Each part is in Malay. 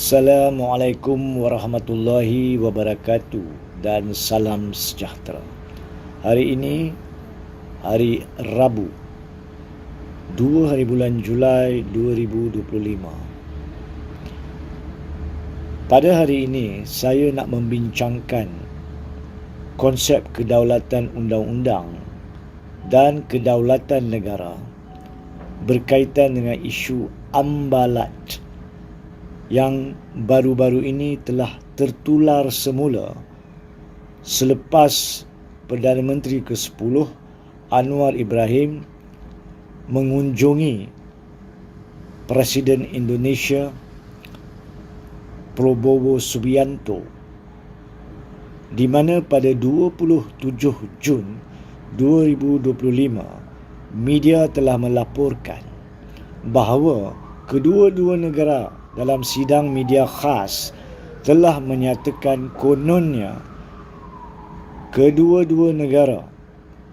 Assalamualaikum warahmatullahi wabarakatuh dan salam sejahtera. Hari ini hari Rabu 2 hari bulan Julai 2025. Pada hari ini saya nak membincangkan konsep kedaulatan undang-undang dan kedaulatan negara berkaitan dengan isu ambalat yang baru-baru ini telah tertular semula. Selepas Perdana Menteri ke-10 Anwar Ibrahim mengunjungi Presiden Indonesia Prabowo Subianto di mana pada 27 Jun 2025 media telah melaporkan bahawa kedua-dua negara dalam sidang media khas telah menyatakan kononnya kedua-dua negara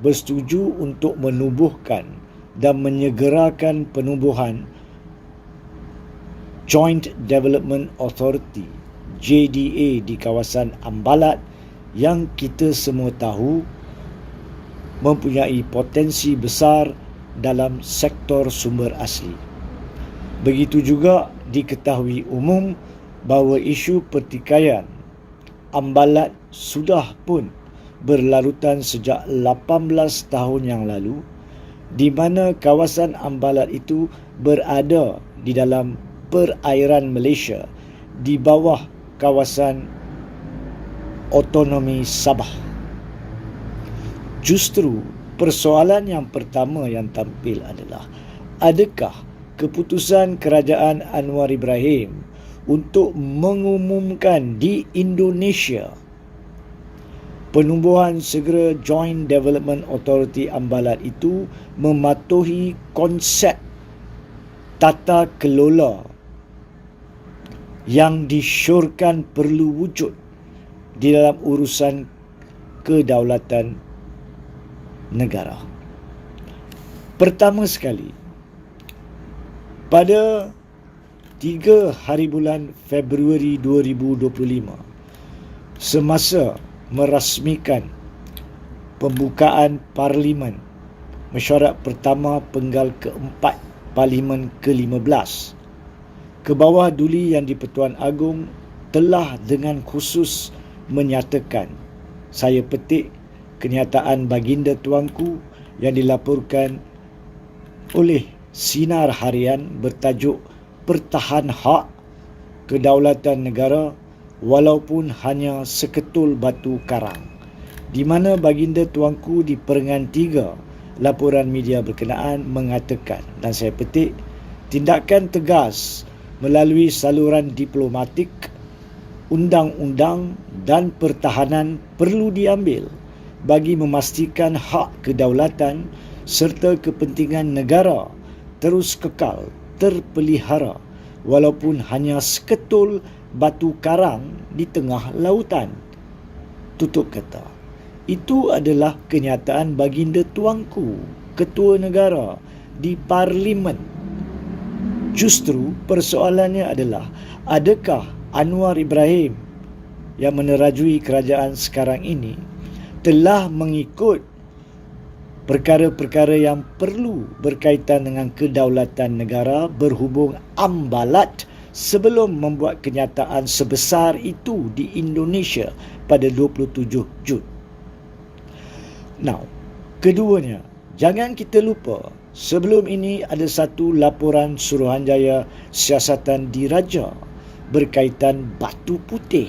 bersetuju untuk menubuhkan dan menyegerakan penubuhan Joint Development Authority JDA di kawasan Ambalat yang kita semua tahu mempunyai potensi besar dalam sektor sumber asli. Begitu juga diketahui umum bahawa isu pertikaian ambalat sudah pun berlarutan sejak 18 tahun yang lalu di mana kawasan ambalat itu berada di dalam perairan Malaysia di bawah kawasan otonomi Sabah. Justru persoalan yang pertama yang tampil adalah adakah keputusan kerajaan Anwar Ibrahim untuk mengumumkan di Indonesia penumbuhan segera Joint Development Authority Ambalat itu mematuhi konsep tata kelola yang disyorkan perlu wujud di dalam urusan kedaulatan negara. Pertama sekali, pada 3 hari bulan Februari 2025 semasa merasmikan pembukaan parlimen mesyuarat pertama penggal keempat parlimen ke-15 ke bawah duli yang di-Pertuan Agong telah dengan khusus menyatakan saya petik kenyataan baginda tuanku yang dilaporkan oleh sinar harian bertajuk Pertahan Hak Kedaulatan Negara walaupun hanya seketul batu karang di mana baginda tuanku di perengan tiga laporan media berkenaan mengatakan dan saya petik tindakan tegas melalui saluran diplomatik undang-undang dan pertahanan perlu diambil bagi memastikan hak kedaulatan serta kepentingan negara terus kekal terpelihara walaupun hanya seketul batu karang di tengah lautan. Tutup kata. Itu adalah kenyataan baginda tuanku, ketua negara di parlimen. Justru persoalannya adalah adakah Anwar Ibrahim yang menerajui kerajaan sekarang ini telah mengikut perkara-perkara yang perlu berkaitan dengan kedaulatan negara berhubung ambalat sebelum membuat kenyataan sebesar itu di Indonesia pada 27 Jun. Now, keduanya, jangan kita lupa sebelum ini ada satu laporan Suruhanjaya Siasatan Diraja berkaitan batu putih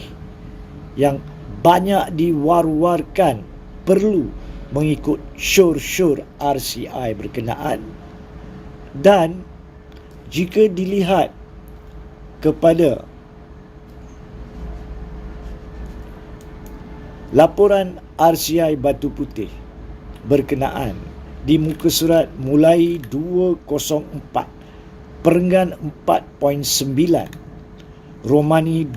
yang banyak diwar-warkan perlu mengikut syur-syur RCI berkenaan. Dan jika dilihat kepada laporan RCI Batu Putih berkenaan di muka surat mulai 204 perenggan 4.9 Romani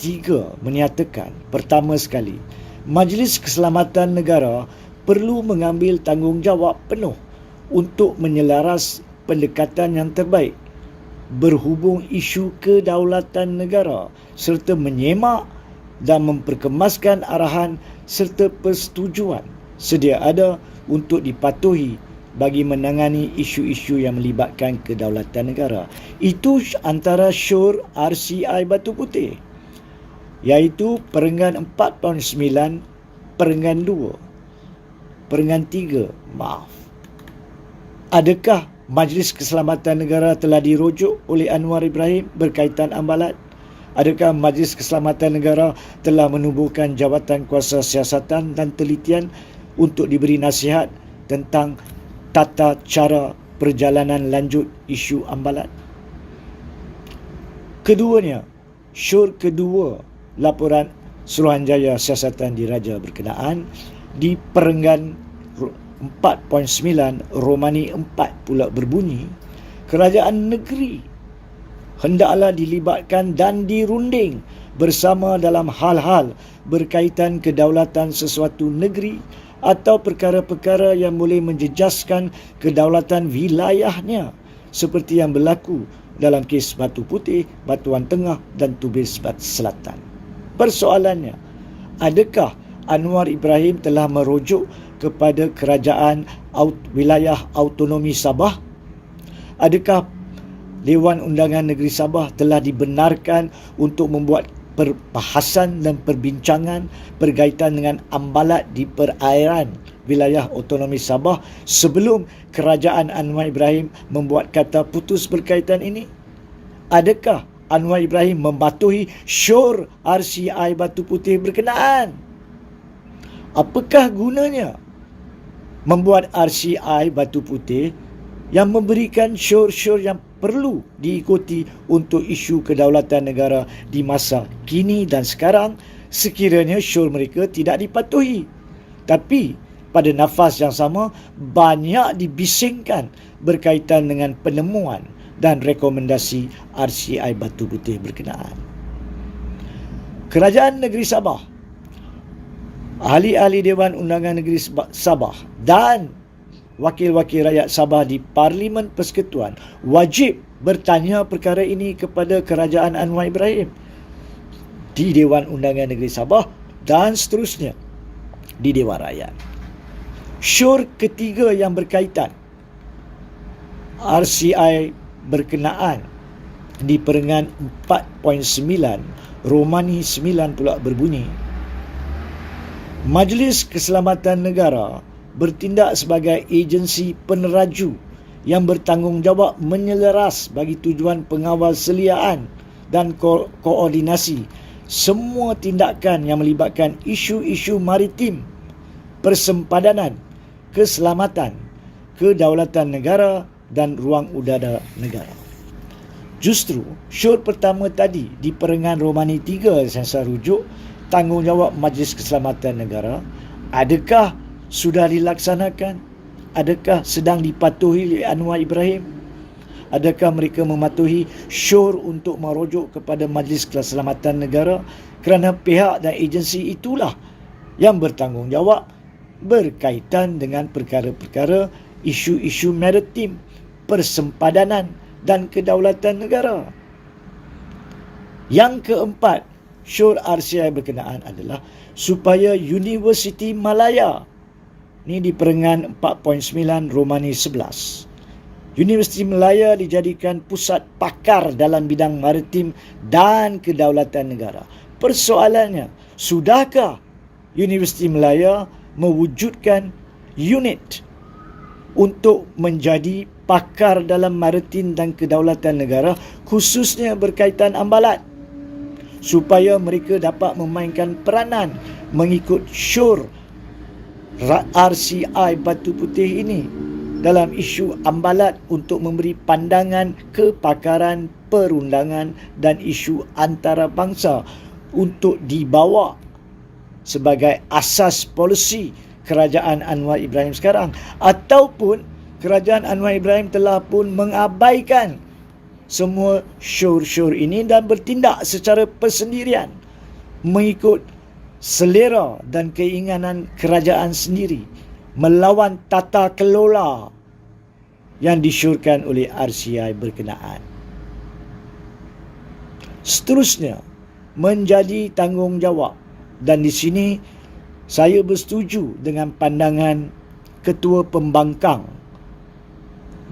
3 menyatakan pertama sekali Majlis Keselamatan Negara perlu mengambil tanggungjawab penuh untuk menyelaras pendekatan yang terbaik berhubung isu kedaulatan negara serta menyemak dan memperkemaskan arahan serta persetujuan sedia ada untuk dipatuhi bagi menangani isu-isu yang melibatkan kedaulatan negara. Itu antara syur RCI Batu Putih iaitu perenggan 4.9 perenggan 2 perenggan 3 maaf adakah Majlis Keselamatan Negara telah dirujuk oleh Anwar Ibrahim berkaitan ambalat adakah Majlis Keselamatan Negara telah menubuhkan jawatan kuasa siasatan dan telitian untuk diberi nasihat tentang tata cara perjalanan lanjut isu ambalat. Keduanya, syur kedua laporan Suruhanjaya Siasatan Diraja berkenaan di perenggan 4.9 Romani 4 pula berbunyi kerajaan negeri hendaklah dilibatkan dan dirunding bersama dalam hal-hal berkaitan kedaulatan sesuatu negeri atau perkara-perkara yang boleh menjejaskan kedaulatan wilayahnya seperti yang berlaku dalam kes Batu Putih, Batuan Tengah dan Tubis Selatan. Persoalannya, adakah Anwar Ibrahim telah merujuk kepada kerajaan wilayah autonomi Sabah? Adakah Dewan Undangan Negeri Sabah telah dibenarkan untuk membuat perbahasan dan perbincangan berkaitan dengan ambalat di perairan wilayah otonomi Sabah sebelum kerajaan Anwar Ibrahim membuat kata putus berkaitan ini? Adakah Anwar Ibrahim mematuhi syur RCI Batu Putih berkenaan? Apakah gunanya membuat RCI Batu Putih yang memberikan syur-syur yang perlu diikuti untuk isu kedaulatan negara di masa kini dan sekarang sekiranya syur mereka tidak dipatuhi. Tapi pada nafas yang sama banyak dibisingkan berkaitan dengan penemuan dan rekomendasi RCI Batu Putih berkenaan. Kerajaan Negeri Sabah, ahli-ahli Dewan Undangan Negeri Sabah dan wakil-wakil rakyat Sabah di Parlimen Persekutuan wajib bertanya perkara ini kepada Kerajaan Anwar Ibrahim di Dewan Undangan Negeri Sabah dan seterusnya di Dewan Rakyat. Syur ketiga yang berkaitan RCI berkenaan di perengan 4.9 Romani 9 pula berbunyi Majlis Keselamatan Negara bertindak sebagai agensi peneraju yang bertanggungjawab menyeleras bagi tujuan pengawal seliaan dan ko- koordinasi semua tindakan yang melibatkan isu-isu maritim, persempadanan, keselamatan, kedaulatan negara dan ruang udara negara. Justru syur pertama tadi di perengan Romani 3 saya rujuk tanggungjawab Majlis Keselamatan Negara adakah sudah dilaksanakan? Adakah sedang dipatuhi oleh Anwar Ibrahim? Adakah mereka mematuhi syur untuk merujuk kepada Majlis Keselamatan Negara kerana pihak dan agensi itulah yang bertanggungjawab berkaitan dengan perkara-perkara isu-isu maritim, persempadanan dan kedaulatan negara. Yang keempat, syur RCI berkenaan adalah supaya Universiti Malaya ini di perengan 4.9 Romani 11. Universiti Melaya dijadikan pusat pakar dalam bidang maritim dan kedaulatan negara. Persoalannya, sudahkah Universiti Melaya mewujudkan unit untuk menjadi pakar dalam maritim dan kedaulatan negara khususnya berkaitan ambalat supaya mereka dapat memainkan peranan mengikut syur RCI Batu Putih ini dalam isu ambalat untuk memberi pandangan kepakaran perundangan dan isu antarabangsa untuk dibawa sebagai asas polisi kerajaan Anwar Ibrahim sekarang ataupun kerajaan Anwar Ibrahim telah pun mengabaikan semua syur-syur ini dan bertindak secara persendirian mengikut selera dan keinginan kerajaan sendiri melawan tata kelola yang disyurkan oleh RCI berkenaan. seterusnya menjadi tanggungjawab dan di sini saya bersetuju dengan pandangan ketua pembangkang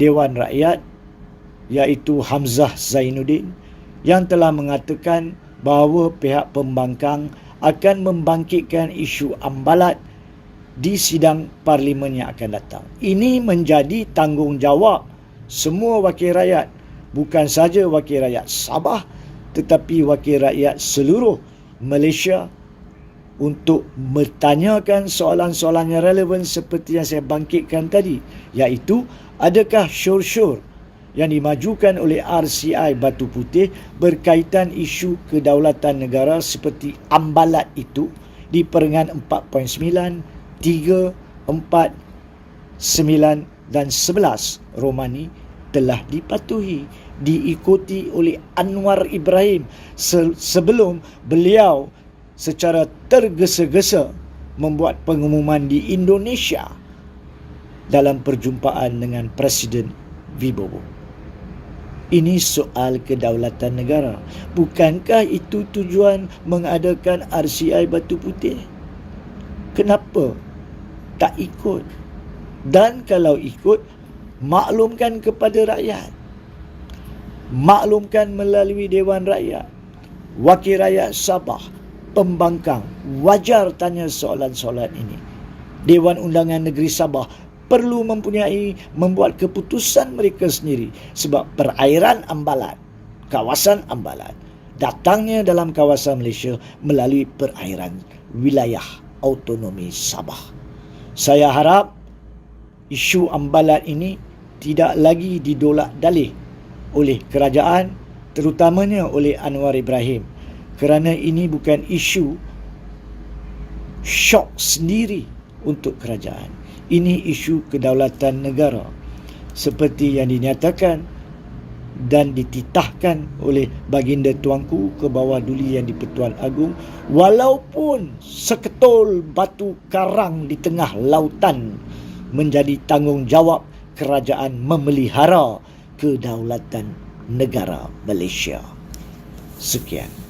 Dewan Rakyat iaitu Hamzah Zainuddin yang telah mengatakan bahawa pihak pembangkang akan membangkitkan isu ambalat di sidang parlimen yang akan datang. Ini menjadi tanggungjawab semua wakil rakyat, bukan saja wakil rakyat Sabah tetapi wakil rakyat seluruh Malaysia untuk bertanyakan soalan-soalan yang relevan seperti yang saya bangkitkan tadi iaitu adakah syur-syur yang dimajukan oleh RCI Batu Putih berkaitan isu kedaulatan negara seperti ambalat itu di perengan 4.9, 3, 4, 9 dan 11 Romani telah dipatuhi diikuti oleh Anwar Ibrahim sebelum beliau secara tergesa-gesa membuat pengumuman di Indonesia dalam perjumpaan dengan Presiden Wibowo. Ini soal kedaulatan negara. Bukankah itu tujuan mengadakan RCI Batu Putih? Kenapa tak ikut? Dan kalau ikut, maklumkan kepada rakyat. Maklumkan melalui Dewan Rakyat. Wakil Rakyat Sabah, pembangkang, wajar tanya soalan-soalan ini. Dewan Undangan Negeri Sabah perlu mempunyai membuat keputusan mereka sendiri sebab perairan Ambalat kawasan Ambalat datangnya dalam kawasan Malaysia melalui perairan wilayah autonomi Sabah. Saya harap isu Ambalat ini tidak lagi didolak dalih oleh kerajaan terutamanya oleh Anwar Ibrahim kerana ini bukan isu syok sendiri untuk kerajaan ini isu kedaulatan negara seperti yang dinyatakan dan dititahkan oleh baginda tuanku ke bawah duli yang di-Pertuan Agong walaupun seketol batu karang di tengah lautan menjadi tanggungjawab kerajaan memelihara kedaulatan negara Malaysia. Sekian.